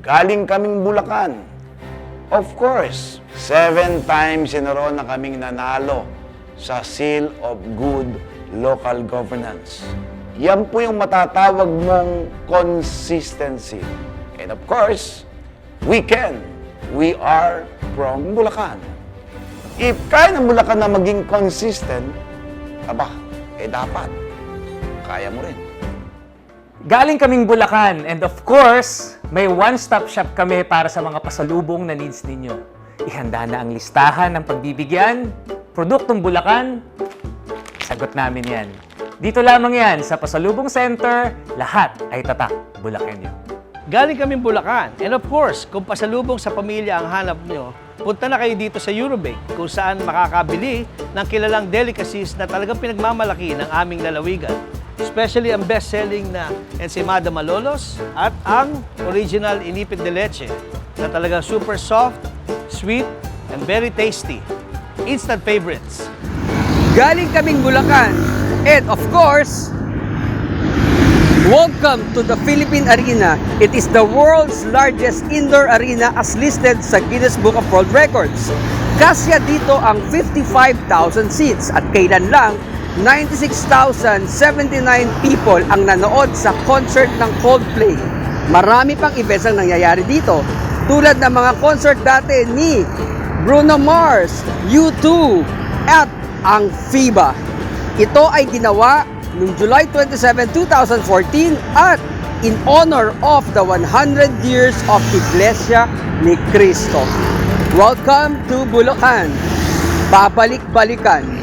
Galing kaming Bulacan. Of course, seven times in a row na kaming nanalo sa Seal of Good Local Governance. Yan po yung matatawag mong consistency. And of course, we can. We are from Bulacan. If kaya ng Bulacan na maging consistent, aba, eh dapat, kaya mo rin. Galing kaming Bulacan and of course, may one-stop shop kami para sa mga pasalubong na needs ninyo. Ihanda na ang listahan ng pagbibigyan, produktong Bulacan, sagot namin yan. Dito lamang yan sa Pasalubong Center, lahat ay tatak Bulacanyo. Galing kami Bulacan. And of course, kung pasalubong sa pamilya ang hanap nyo, punta na kayo dito sa Eurobake kung saan makakabili ng kilalang delicacies na talagang pinagmamalaki ng aming lalawigan. Especially ang best-selling na Ensimada Malolos at ang original Inipit de Leche na talagang super soft, sweet, and very tasty. Instant favorites. Galing kaming Bulacan. And of course, welcome to the Philippine Arena. It is the world's largest indoor arena as listed sa Guinness Book of World Records. Kasya dito ang 55,000 seats at kailan lang 96,079 people ang nanood sa concert ng Coldplay. Marami pang events ang nangyayari dito tulad ng mga concert dati ni Bruno Mars, U2, at ang FIBA. Ito ay ginawa noong July 27, 2014 at in honor of the 100 years of Iglesia ni Cristo. Welcome to Bulacan. Babalik-balikan.